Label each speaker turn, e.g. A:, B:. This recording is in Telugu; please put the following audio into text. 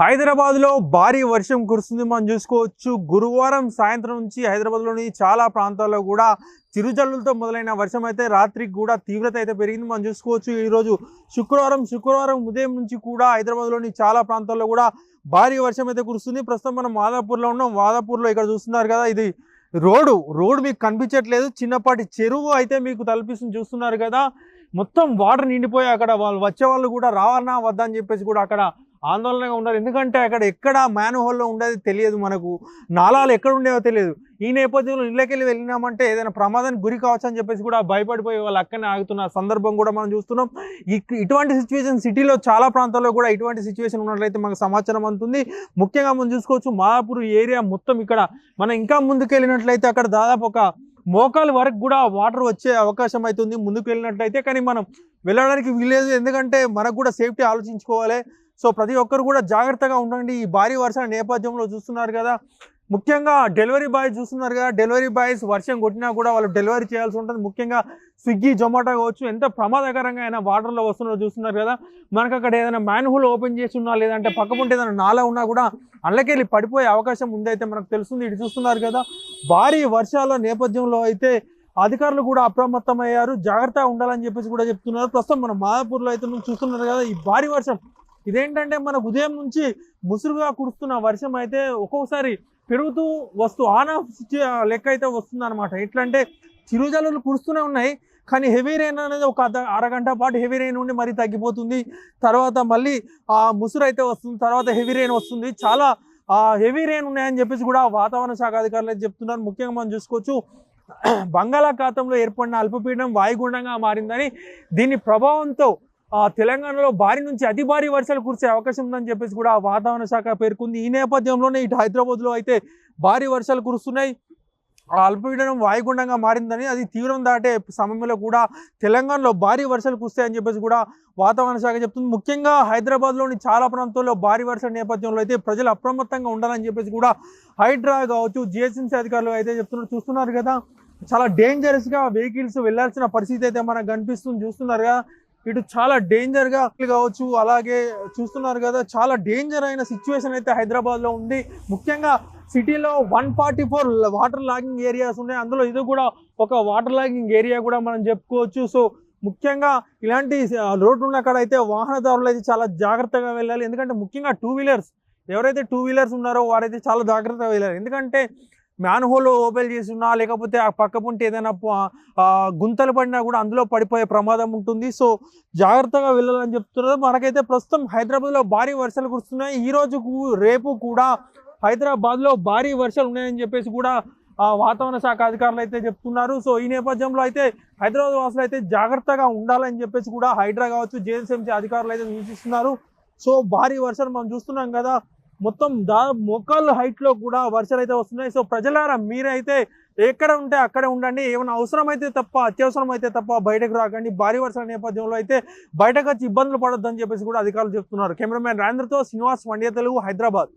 A: హైదరాబాద్లో భారీ వర్షం కురుస్తుంది. మనం చూసుకోవచ్చు గురువారం సాయంత్రం నుంచి హైదరాబాద్లోని చాలా ప్రాంతాల్లో కూడా చిరుజల్లులతో మొదలైన వర్షం అయితే రాత్రికి కూడా తీవ్రత అయితే పెరిగింది. మనం చూసుకోవచ్చు ఈరోజు శుక్రవారం శుక్రవారం ఉదయం నుంచి కూడా హైదరాబాద్లోని చాలా ప్రాంతాల్లో కూడా భారీ వర్షం అయితే కురుస్తుంది. ప్రస్తుతం మనం మాదాపూర్లో ఉన్నాం. మాదాపూర్లో ఇక్కడ చూస్తున్నారు కదా ఇది రోడ్డు. రోడ్డు మీకు కనిపించట్లేదు. చిన్నపాటి చెరువు అయితే మీకు తలపిస్తుంది చూస్తున్నారు కదా. మొత్తం వాటర్ నిండిపోయి అక్కడ వాళ్ళు వచ్చే వాళ్ళు కూడా రావాలన్నా వద్దా అని చెప్పేసి కూడా అక్కడ ఆందోళనగా ఉన్నారు. ఎందుకంటే అక్కడ ఎక్కడ మ్యాన్హోల్లో ఉండేది తెలియదు మనకు. నాలాలు ఎక్కడ ఉండేవో తెలియదు. ఈ నేపథ్యంలో ఇళ్ళకెళ్ళి వెళ్ళినామంటే ఏదైనా ప్రమాదానికి గురి కావచ్చు అని చెప్పేసి కూడా భయపడిపోయి వాళ్ళు అక్కడనే ఆగుతున్న సందర్భం కూడా మనం చూస్తున్నాం. ఇటువంటి సిచ్యువేషన్ సిటీలో చాలా ప్రాంతాల్లో కూడా ఇటువంటి సిచ్యువేషన్ ఉన్నట్లయితే మనకు సమాచారం అందుతుంది. ముఖ్యంగా మనం చూసుకోవచ్చు మాదాపూర్ ఏరియా మొత్తం ఇక్కడ. మనం ఇంకా ముందుకు వెళ్ళినట్లయితే అక్కడ దాదాపు ఒక మోకాలు వరకు కూడా వాటర్ వచ్చే అవకాశం అవుతుంది ముందుకు వెళ్ళినట్లయితే కానీ మనం వెళ్ళడానికి వీలేదు ఎందుకంటే మనకు కూడా సేఫ్టీ ఆలోచించుకోవాలి. సో ప్రతి ఒక్కరు కూడా జాగ్రత్తగా ఉండండి. ఈ భారీ వర్షాల నేపథ్యంలో చూస్తున్నారు కదా. ముఖ్యంగా డెలివరీ బాయ్స్ చూస్తున్నారు కదా. డెలివరీ బాయ్స్ వర్షం కొట్టినా కూడా వాళ్ళు డెలివరీ చేయాల్సి ఉంటుంది. ముఖ్యంగా స్విగ్గీ జొమాటో కావచ్చు ఎంత ప్రమాదకరంగా అయినా వాటర్లో వస్తున్నారో చూస్తున్నారు కదా. మనకు అక్కడ ఏదైనా మ్యాన్హోల్ ఓపెన్ చేసి ఉన్నా లేదంటే పక్కపుంటే ఏదైనా నాలా ఉన్నా కూడా అల్లకెళ్ళి పడిపోయే అవకాశం ఉందైతే మనకు తెలుస్తుంది. ఇటు చూస్తున్నారు కదా. భారీ వర్షాల నేపథ్యంలో అయితే అధికారులు కూడా అప్రమత్తమయ్యారు. జాగ్రత్తగా ఉండాలని చెప్పేసి కూడా చెప్తున్నారు. ప్రస్తుతం మన మాదాపూర్లో అయితే చూస్తున్నారు కదా. ఈ భారీ వర్షం ఇదేంటంటే మనకు ఉదయం నుంచి ముసురుగా కురుస్తున్న వర్షం అయితే ఒక్కొక్కసారి పెరుగుతూ వస్తూ ఆన్ ఆఫ్ లెక్క అయితే వస్తుంది అనమాట ఎట్లా అంటే చిరుజల్లులు కురుస్తూనే ఉన్నాయి కానీ హెవీ రెయిన్ అనేది ఒక అరగంట పాటు హెవీ రెయిన్ ఉండి మరీ తగ్గిపోతుంది. తర్వాత మళ్ళీ ఆ ముసురు అయితే వస్తుంది తర్వాత హెవీ రెయిన్ వస్తుంది. చాలా హెవీ రెయిన్ ఉన్నాయని చెప్పేసి కూడా వాతావరణ శాఖ అధికారులు అయితే చెప్తున్నారు. ముఖ్యంగా మనం చూసుకోవచ్చు బంగాళాఖాతంలో ఏర్పడిన అల్పపీడనం వాయుగుండంగా మారిందని దీని ప్రభావంతో తెలంగాణలో భారీ నుంచి అతి భారీ వర్షాలు కురిసే అవకాశం ఉందని చెప్పేసి కూడా వాతావరణ శాఖ పేర్కొంది. ఈ నేపథ్యంలోనే ఇటు హైదరాబాద్లో అయితే భారీ వర్షాలు కురుస్తున్నాయి. ఆ అల్పపీడనం వాయుగుండంగా మారిందని అది తీవ్రం దాటే సమయంలో కూడా తెలంగాణలో భారీ వర్షాలు కురుస్తాయని చెప్పేసి కూడా వాతావరణ శాఖ చెప్తుంది. ముఖ్యంగా హైదరాబాద్లోని చాలా ప్రాంతాల్లో భారీ వర్షాల నేపథ్యంలో అయితే ప్రజలు అప్రమత్తంగా ఉండాలని చెప్పేసి కూడా హైడ్రా కావచ్చు జిహెచ్ఎంసీ అధికారులు అయితే చెప్తున్నారు. చూస్తున్నారు కదా చాలా డేంజరస్గా వెహికల్స్ వెళ్ళాల్సిన పరిస్థితి అయితే మనకు కనిపిస్తుంది. చూస్తున్నారు కదా ఇటు చాలా డేంజర్గా కావచ్చు. అలాగే చూస్తున్నారు కదా చాలా డేంజర్ అయిన సిచ్యువేషన్ అయితే హైదరాబాద్లో ఉంది. ముఖ్యంగా సిటీలో one forty four water logging areas ఉన్నాయి. అందులో ఇది కూడా ఒక వాటర్ లాగింగ్ ఏరియా కూడా మనం చెప్పుకోవచ్చు. సో ముఖ్యంగా ఇలాంటి రోడ్లు రోడ్డు ఉన్న కాడ అయితే వాహనదారులు అయితే చాలా జాగ్రత్తగా వెళ్ళాలి. ఎందుకంటే ముఖ్యంగా టూ వీలర్స్ ఎవరైతే టూ వీలర్స్ ఉన్నారో వారైతే చాలా జాగ్రత్తగా వెళ్ళాలి. ఎందుకంటే మ్యాన్ హోల్ ఓపెన్ చేసి ఉన్నా లేకపోతే ఆ పక్క పుంటే ఏదైనా గుంతలు పడినా కూడా అందులో పడిపోయే ప్రమాదం ఉంటుంది. సో జాగ్రత్తగా వెళ్ళాలని చెప్తున్నారు. మనకైతే ప్రస్తుతం హైదరాబాద్లో భారీ వర్షాలు కురుస్తున్నాయి. ఈ రోజు రేపు కూడా హైదరాబాద్లో భారీ వర్షాలు ఉన్నాయని చెప్పేసి కూడా వాతావరణ శాఖ అధికారులు అయితే చెప్తున్నారు. సో ఈ నేపథ్యంలో అయితే హైదరాబాద్ వాసులు అయితే జాగ్రత్తగా ఉండాలని చెప్పేసి కూడా హైడ్రా కావచ్చు జేఎస్ఎంసీ అధికారులు అయితే సూచిస్తున్నారు. సో భారీ వర్షాలు మనం చూస్తున్నాం కదా. మొత్తం దా మొక్కల హైట్లో కూడా వర్షాలు అయితే వస్తున్నాయి. సో ప్రజలారా మీరైతే ఎక్కడ ఉంటే అక్కడే ఉండండి. ఏమైనా అవసరమైతే తప్ప అత్యవసరం అయితే తప్ప బయటకు రాకండి. భారీ వర్షాల నేపథ్యంలో అయితే బయటకు వచ్చి ఇబ్బందులు పడొద్దని చెప్పేసి కూడా అధికారులు చెప్తున్నారు. కెమెరామ్యాన్ రాజేంద్రతో శ్రీనివాస్ వండియ తెలుగు హైదరాబాద్.